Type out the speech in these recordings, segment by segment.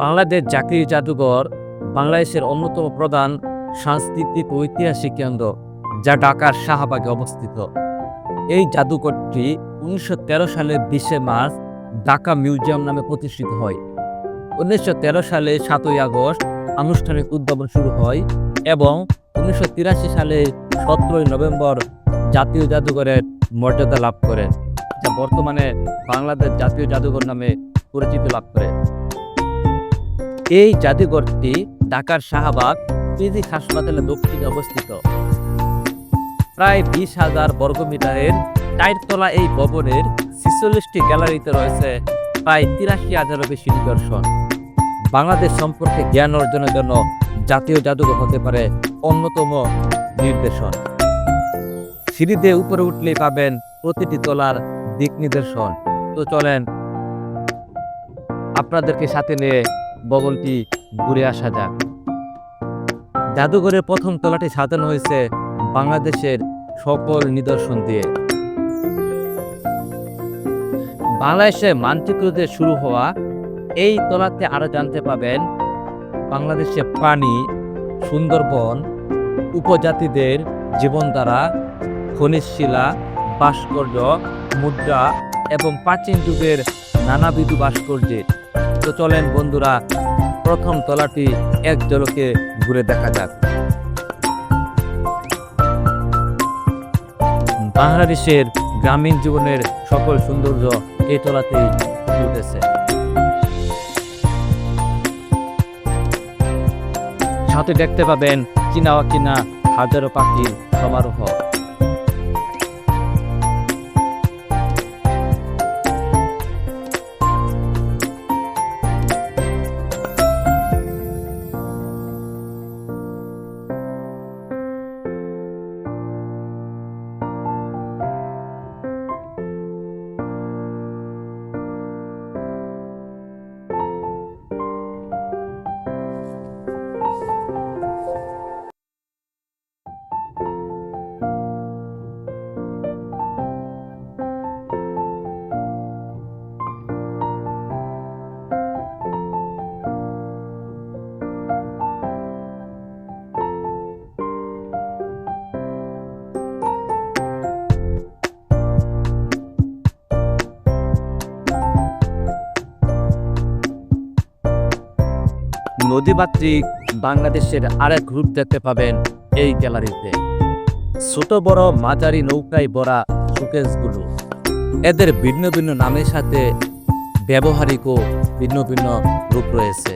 বাংলাদেশ জাতীয় জাদুঘর বাংলাদেশের অন্যতম প্রধান সাংস্কৃতিক ঐতিহাসিক কেন্দ্র, যা ঢাকার শাহবাগে অবস্থিত। এই জাদুঘরটি উনিশশো সালের বিশে মার্চ ঢাকা মিউজিয়াম নামে প্রতিষ্ঠিত হয়। উনিশশো তেরো সালে সাতই আগস্ট আনুষ্ঠানিক উদ্ভাবন শুরু হয় এবং উনিশশো তিরাশি সালে সতেরোই নভেম্বর জাতীয় জাদুঘরের মর্যাদা লাভ করে, যা বর্তমানে বাংলাদেশ জাতীয় জাদুঘর নামে পরিচিতি লাভ করে। এই জাদুঘরটি ঢাকার শাহবাগ ফিজিক হাসপাতালের দক্ষিণে অবস্থিত। প্রায় বিশ হাজার বর্গমিটারের চারতলা এই ভবনের ছিচল্লিশটি গ্যালারিতে রয়েছে প্রায় তিরাশি হাজারও বেশি নিদর্শন। বাংলাদেশ সম্পর্কে জ্ঞান অর্জনের জন্য জাতীয় জাদুঘর হতে পারে অন্যতম নির্দেশন। সিঁড়িতে উপরে উঠলেই পাবেন প্রতিটি তলার দিক নির্দেশন তো চলেন আপনাদেরকে সাথে নিয়ে ভবনটি ঘুরে আসা যাক। জাদুঘরের প্রথম তলাটি সাজানো হয়েছে বাংলাদেশের সকল নিদর্শন দিয়ে। বাংলাদেশের দিয়ে শুরু হওয়া এই তলাতে আরও জানতে পাবেন বাংলাদেশে পানি সুন্দরবন, উপজাতিদের জীবনধারা, খনিজ শিলা, ভাস্কর্য, মুদ্রা এবং প্রাচীন যুগের নানাবিধ ভাস্কর্যের। তো চলেন বন্ধুরা, প্রথম তলাটি এক জলকে ঘুরে দেখা যাক। বাংলাদেশের গ্রামীণ জীবনের সকল সৌন্দর্য এই তলাতেই উঠেছে সাথে দেখতে পাবেন চিনা অচিনা হাজারো পাখির সমারোহ। নদীমাতৃক বাংলাদেশের আরেক রূপ দেখতে পাবেন এই গ্যালারিতে। ছোট, বড়, মাঝারি নৌকায় ভরা শোকেসগুলো। এদের ভিন্ন ভিন্ন নামের সাথে ব্যবহারিকও ভিন্ন ভিন্ন রূপ রয়েছে।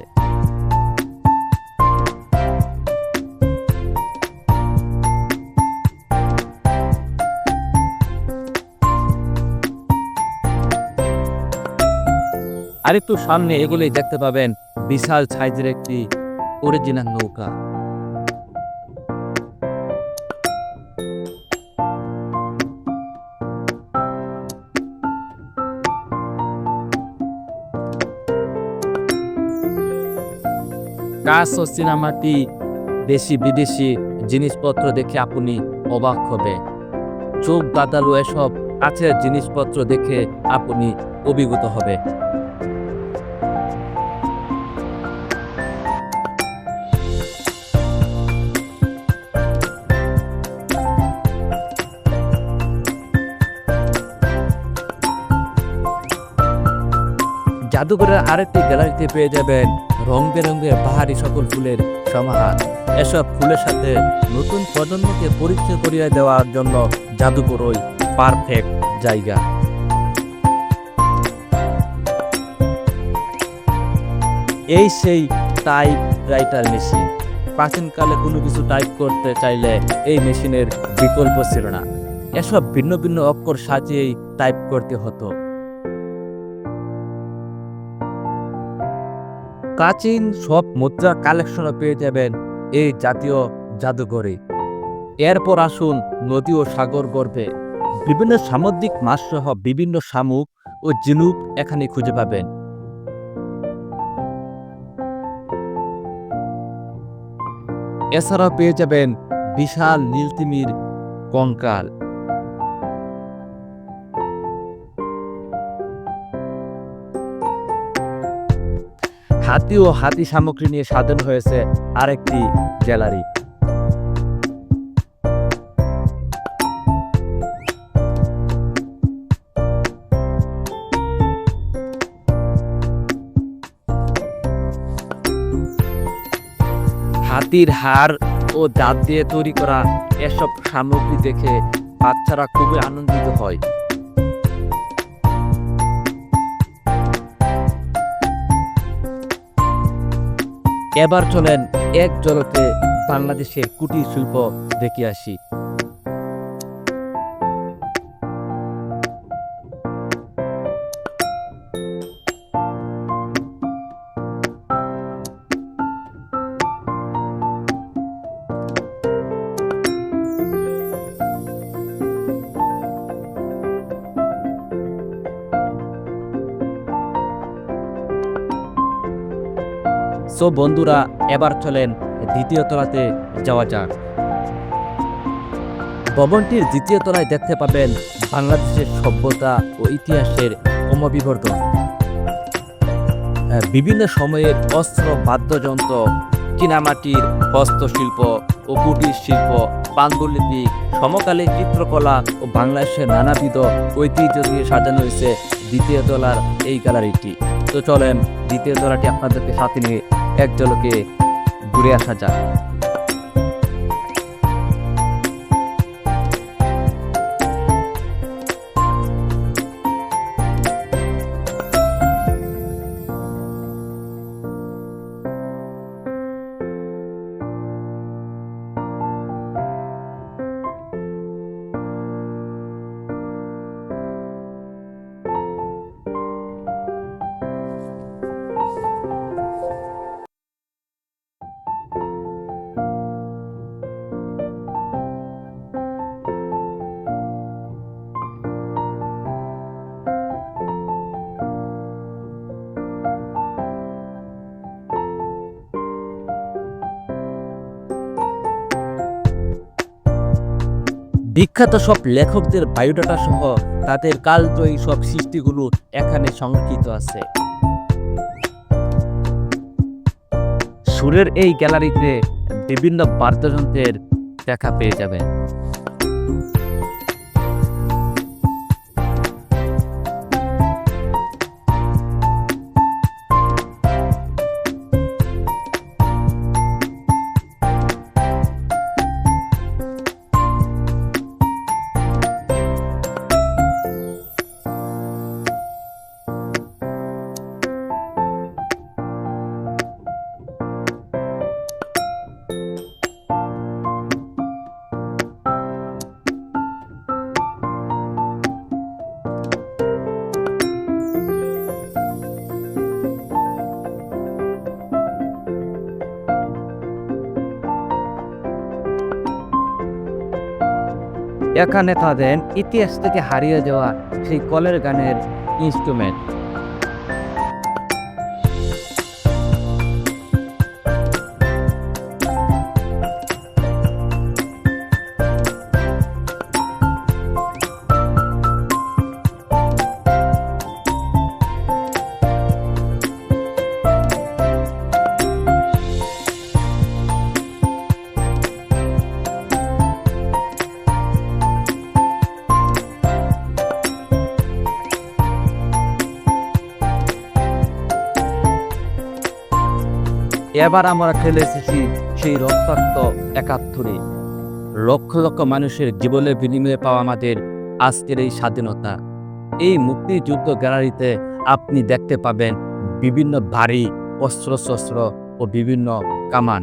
আরেকটু সামনে এগুলোই দেখতে পাবেন বিশাল সাইজের একটি অরিজিনাল নৌকা। কাজ ও সিনেমাটি দেশি বিদেশি জিনিসপত্র দেখে আপনি অবাক হবে চোখ দাদালু এসব কাছের জিনিসপত্র দেখে আপনি অভিভূত হবে জাদুঘরের আরেকটি গ্যালারিতে পেয়ে যাবেন রং বেরঙের পাহাড়ি সকল ফুলের সমাহার। এসব ফুলের সাথে নতুন প্রজন্মকে পরিচয় করিয়ে দেওয়ার জন্য জাদুঘরই পারফেক্ট জায়গা। এই সেই টাইপ রাইটার মেশিন। প্রাচীনকালে কোনো কিছু টাইপ করতে চাইলে এই মেশিনের বিকল্প ছিল না। এসব ভিন্ন ভিন্ন অক্ষর সাজিয়েই টাইপ করতে হতো। প্রাচীন সব মুদ্রা কালেকশনও পেয়ে যাবেন এই জাতীয় জাদুঘরে। এরপর আসুন নদী ও সাগর গর্ভে। বিভিন্ন সামুদ্রিক মাছ সহ বিভিন্ন শামুক ও জিনুক এখানে খুঁজে পাবেন। এছাড়াও পেয়ে যাবেন বিশাল নীলতিমির কঙ্কাল। হাতি ও হাতি সামগ্রী নিয়ে সাজানো হয়েছে আরেকটি গ্যালারি। হাতির হাড় ও দাঁত দিয়ে তৈরি করা এসব সামগ্রী দেখে বাচ্চারা খুবই আনন্দিত হয়। এবার চলেন এক জলকে বাংলাদেশের কুটির শিল্প দেখে আসি। সো বন্ধুরা, এবার চলেন দ্বিতীয় তলাতে যাওয়া যাক। ভবনটির দ্বিতীয় তলায় দেখতে পাবেন বাংলাদেশের সভ্যতা ও ইতিহাসের ক্রমবিবর্তন বিভিন্ন সময়ের অস্ত্র, বাদ্যযন্ত্র, চীনামাটির হস্তশিল্প ও কুটির শিল্প, পাণ্ডুলিপি, সমকালীন চিত্রকলা ও বাংলাদেশের নানাবিধ ঐতিহ্য দিয়ে সাজানো হয়েছে দ্বিতীয় তলার এই গ্যালারিটি। তো চলেন, দ্বিতীয় তলাটি আপনাদেরকে সাথে নিয়ে এক জলকে ঘুরে আসা যাক। বিখ্যাত সব লেখকদের বায়োডাটা সহ তাদের কালজয়ী সব সৃষ্টিগুলো এখানে সংরক্ষিত আছে। সুরের এই গ্যালারিতে বিভিন্ন বাদ্যযন্ত্রের দেখা পেয়ে যাবেন। এখানে তাদের ইতিহাস থেকে হারিয়ে যাওয়া সেই কলের গানের ইনস্ট্রুমেন্ট এবার আমরা খেলে এসেছি সেই রক্তাক্ত একাত্তরে। লক্ষ লক্ষ মানুষের জীবনের বিনিময়ে পাওয়া আমাদের আজকের এই স্বাধীনতা। এই মুক্তিযুদ্ধ গ্যালারিতে আপনি দেখতে পাবেন বিভিন্ন ভারী অস্ত্রশস্ত্র ও বিভিন্ন কামান।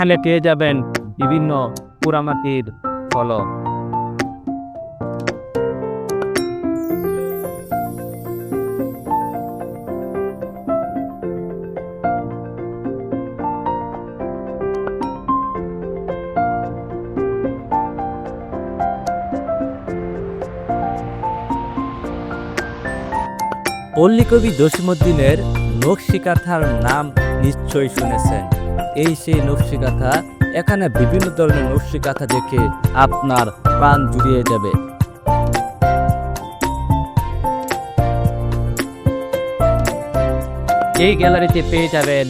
এখানে পেয়ে যাবেন? বিভিন্ন পোড়ামাটির ফলক পল্লীকবি জসিমুদ্দিনের নকশিকাথার নাম নিশ্চয়ই শুনেছেন। এই সেই নকশিকাথা এখানে বিভিন্ন ধরনের নকশিকাথা দেখে আপনার প্রাণ জুড়িয়ে যাবে। এই গ্যালারিতে পেয়ে যাবেন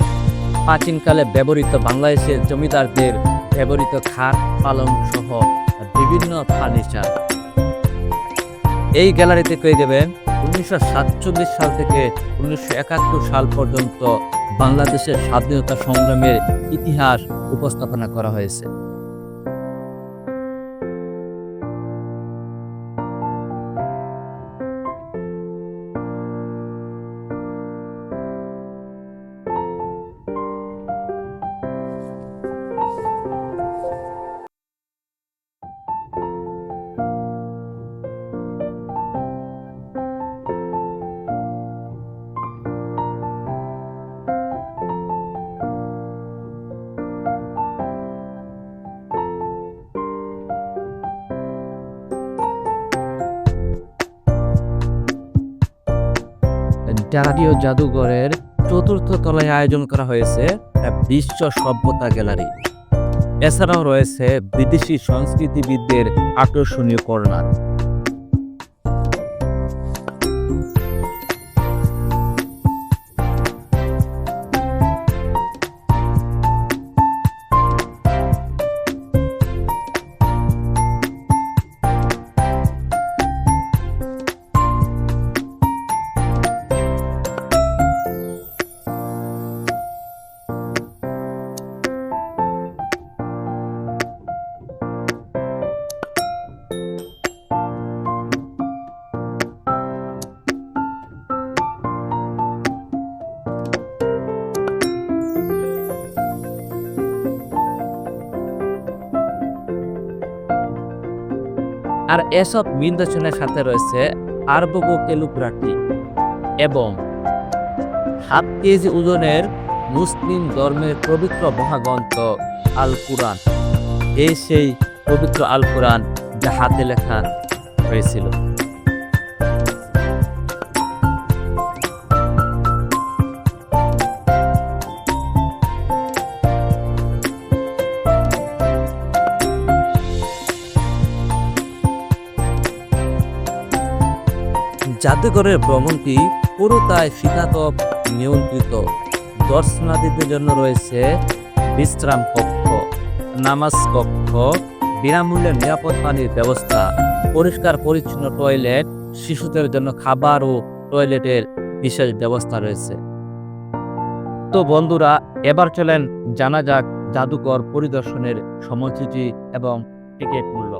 প্রাচীনকালে ব্যবহৃত বাংলাদেশের জমিদারদের ব্যবহৃত খাট, পালং সহ বিভিন্ন ফার্নিচার। এই গ্যালারিতে পেয়ে যাবেন উনিশশো সাতচল্লিশ সাল থেকে উনিশশো একাত্তর সাল পর্যন্ত বাংলাদেশের স্বাধীনতা সংগ্রামের ইতিহাস উপস্থাপনা করা হয়েছে। জাতীয় জাদুঘরের চতুর্থ তলায় আয়োজন করা হয়েছে বিশ্ব সভ্যতা গ্যালারি। এছাড়াও রয়েছে বিদেশি সংস্কৃতিবিদদের আকর্ষণীয় কর্নার। আর এসব নিদর্শনের সাথে রয়েছে আরবগো কেলুপ্রাটি এবং সাত কেজি ওজনের মুসলিম ধর্মের পবিত্র মহাগ্রন্থ আল কোরআন এই সেই পবিত্র আল কোরআন যা হাতে লেখা হয়েছিল। জাদুঘরের ভ্রমণটি পুরোটাই শীতাতপ নিয়ন্ত্রিত। দর্শনার্থীদের জন্য রয়েছে বিশ্রাম কক্ষ, নামাজ কক্ষ, বিনামূল্যে নিরাপদ পানির ব্যবস্থা, পরিষ্কার পরিচ্ছন্ন টয়লেট, শিশুদের জন্য খাবার ও টয়লেটের বিশেষ ব্যবস্থা রয়েছে। তো বন্ধুরা, এবার চলেন জানা যাক জাদুঘর পরিদর্শনের সময়সূচি এবং টিকিট মূল্য।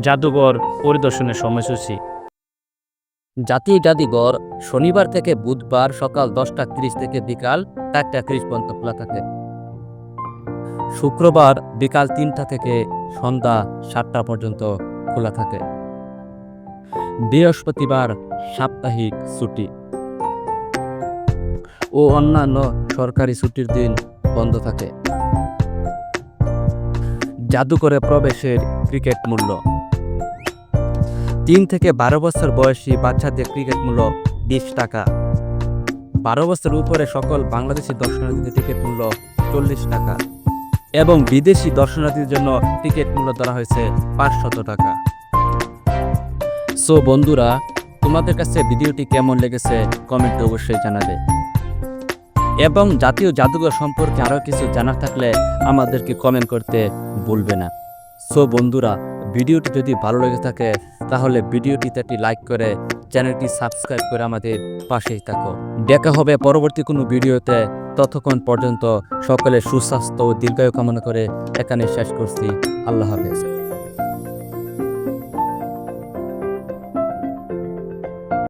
জাদুঘর পরিদর্শনের সময়সূচি। জাতীয় জাদুঘর শনিবার থেকে বুধবার সকাল দশটা তিরিশ থেকে বিকাল চারটা তিরিশ পর্যন্ত খোলা থাকে। শুক্রবার বিকাল তিনটা থেকে সন্ধ্যা সাতটা পর্যন্ত খোলা থাকে। বৃহস্পতিবার সাপ্তাহিক ছুটি। ও অন্যান্য সরকারি ছুটির দিন বন্ধ থাকে। জাদুঘরে প্রবেশের ক্রিকেট মূল্য। তিন থেকে বারো বছর বয়সী বাচ্চাদের ক্রিকেট মূল্য বিশ টাকা। বারো বছর উপরে সকল বাংলাদেশি দর্শনার্থীদের টিকিট মূল্য চল্লিশ টাকা এবং বিদেশি দর্শনার্থীদের জন্য টিকিট মূল্য ধরা হয়েছে পাঁচশত টাকা। সো বন্ধুরা, তোমাদের কাছে ভিডিওটি কেমন লেগেছে কমেন্টে অবশ্যই জানাবে। এবং জাতীয় জাদুঘর সম্পর্কে আরও কিছু জানার থাকলে আমাদেরকে কমেন্ট করতে ভুলবে না। সো বন্ধুরা ভিডিওটি যদি ভালো লেগে থাকে, তাহলে ভিডিওটিতে একটি লাইক করে চ্যানেলটি সাবস্ক্রাইব করে আমাদের পাশেই থাকো। দেখা হবে পরবর্তী কোনো ভিডিওতে। ততক্ষণ পর্যন্ত সকলে সুস্বাস্থ্য ও দীর্ঘায়ু কামনা করে এখানে শেষ করছি। আল্লাহ হাফেজ।